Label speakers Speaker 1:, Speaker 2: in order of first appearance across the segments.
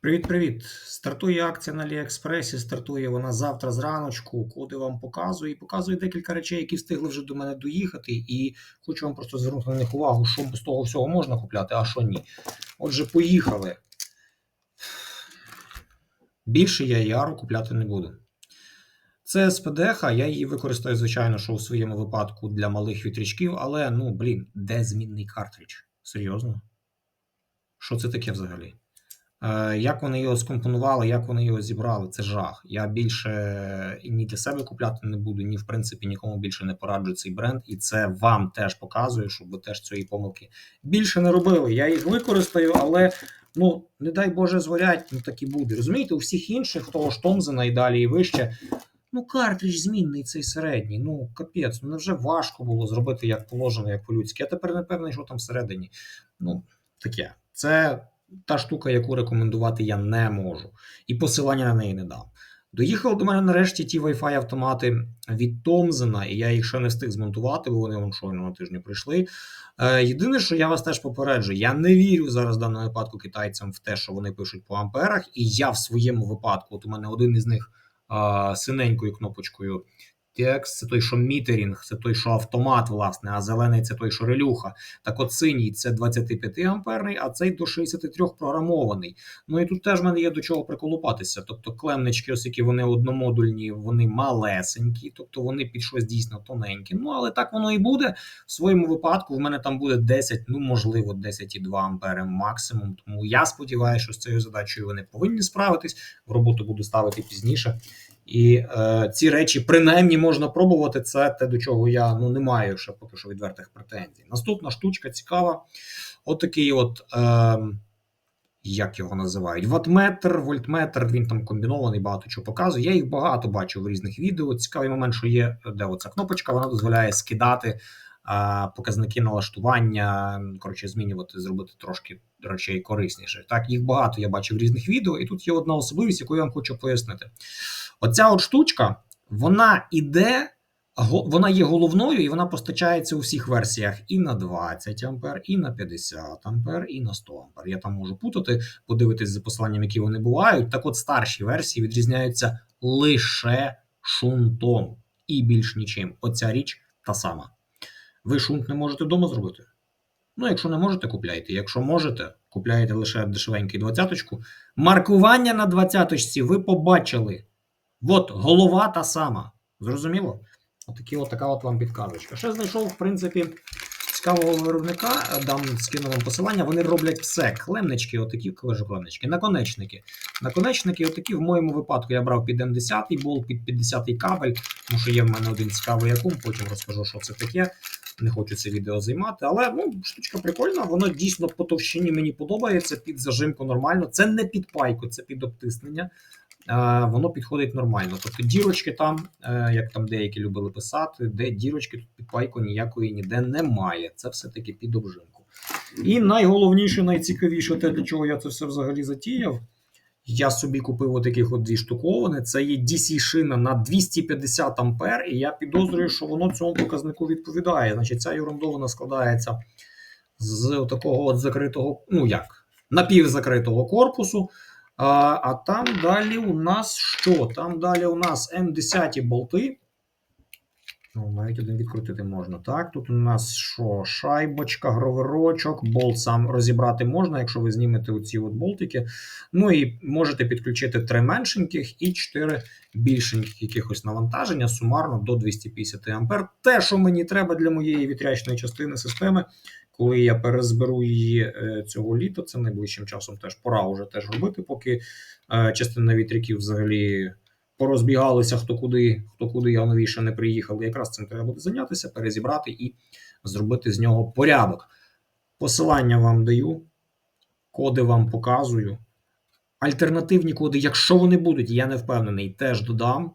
Speaker 1: Привіт-привіт! Стартує акція на Аліекспресі. Стартує вона завтра зраночку. Коди вам показую. І показую декілька речей, які встигли вже до мене доїхати. І хочу вам просто звернути на них увагу, що з того всього можна купляти, а що ні. Отже, поїхали. Більше я яру купляти не буду. Це СПДХ, я її використаю, звичайно, що у своєму випадку для малих вітрячків, але ну, блін, де змінний картридж? Серйозно? Що це таке взагалі? Е, Як вони його скомпонували, як вони його зібрали, це жах. Я більше ні для себе купляти не буду, ні в принципі нікому більше не пораджу цей бренд, і це вам теж показую, щоб ви теж цієї помилки більше не робили. Я їх використаю, але ну не дай Боже згорять, ну так і буде. Розумієте, у всіх інших, того ж Томзена і далі і вище. Ну, картридж змінний цей середній. Ну, капець, ну невже важко було зробити як положено, як по-людськи. Я тепер не певний, що там всередині. Ну, таке. Це та штука, яку рекомендувати я не можу. І посилання на неї не дам. Доїхали до мене нарешті ті Wi-Fi автомати від Томзена, і я їх ще не встиг змонтувати, бо вони вон щойно на тижні прийшли. Е, єдине, що я вас теж попереджу, я не вірю зараз в даному випадку китайцям в те, що вони пишуть по амперах, і я в своєму випадку, от у мене один із них синенькою кнопочкою. Текст це той, що мітерінг, це той, що автомат, власне, а зелений це той, що релюха. Так от синій це 25 амперний, а цей до 63 програмований. Ну і тут теж в мене є до чого приколупатися. Тобто клемнички, оскільки вони одномодульні, вони малесенькі, тобто вони під щось дійсно тоненькі. Ну але так воно і буде. В своєму випадку в мене там буде 10, ну можливо, 10,2 ампери максимум. Тому я сподіваюся, що з цією задачею вони повинні справитись. В роботу буду ставити пізніше. І е, ці речі принаймні можна пробувати. Це те, до чого я ну не маю ще поки що відвертих претензій. Наступна штучка цікава. Отакий от, е, як його називають? Ватметр, вольтметр, він там комбінований, багато чого показує. Я їх багато бачив в різних відео. Цікавий момент, що є, де оця кнопочка, вона дозволяє скидати е, показники налаштування, коротше, змінювати, зробити трошки речей корисніше. Так, їх багато я бачив в різних відео, і тут є одна особливість, яку я вам хочу пояснити. Оця от штучка, вона іде, вона є головною і вона постачається у всіх версіях і на 20 ампер, і на 50 ампер, і на 100 ампер. Я там можу путати, подивитись за посиланням, які вони бувають. Так от старші версії відрізняються лише шунтом і більш нічим. Оця річ та сама. Ви шунт не можете вдома зробити. Ну, якщо не можете, купляйте. Якщо можете, купляєте лише дешевенький двадцяточку. Маркування на двадцяточці ви побачили. От голова та сама. Зрозуміло? Отакі от така от вам підказочка. Ще знайшов, в принципі, цікавого виробника, дам скину вам посилання. Вони роблять все. Клемнички, отакі кажу клемнички, наконечники. Наконечники, отакі в моєму випадку я брав під М10 болт, під 50 кабель, тому що є в мене один цікавий якум, потім розкажу, що це таке. Не хочу це відео займати, але ну, штучка прикольна, воно дійсно по товщині мені подобається. Під зажимку нормально. Це не під пайку, це під обтиснення воно підходить нормально. Тобто дірочки там, е, як там деякі любили писати, де дірочки тут під пайку ніякої ніде немає. Це все-таки під обжимку. І найголовніше, найцікавіше, те, для чого я це все взагалі затіяв. Я собі купив отаких от дві штуковини. Це є DC-шина на 250 ампер, і я підозрюю, що воно цьому показнику відповідає. Значить, ця ерундована складається з такого от закритого, ну як, напівзакритого корпусу. А а там далі у нас що? Там далі у нас М10 болти. Ну, Навіть один відкрутити можна. Так, тут у нас що? Шайбочка, гроверочок, болт сам розібрати можна, якщо ви знімете оці от болтики. Ну і можете підключити три меншеньких і чотири більшеньких якихось навантаження, сумарно до 250 А. Те, що мені треба для моєї вітрячної частини системи, коли я перезберу її е, цього літа, це найближчим часом теж пора вже теж робити, поки е, частина вітряків взагалі порозбігалися, хто куди, хто куди я новіше не приїхав. Якраз цим треба буде зайнятися, перезібрати і зробити з нього порядок. Посилання вам даю, коди вам показую. Альтернативні коди, якщо вони будуть, я не впевнений, теж додам.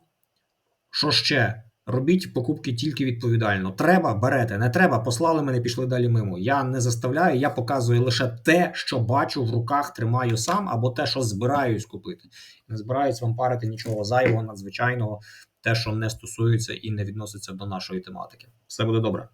Speaker 1: Що ще? Робіть покупки тільки відповідально. Треба, берете, не треба, послали мене, пішли далі мимо. Я не заставляю, я показую лише те, що бачу в руках, тримаю сам, або те, що збираюсь купити. Не збираюсь вам парити нічого зайвого, надзвичайного, те, що не стосується і не відноситься до нашої тематики. Все буде добре.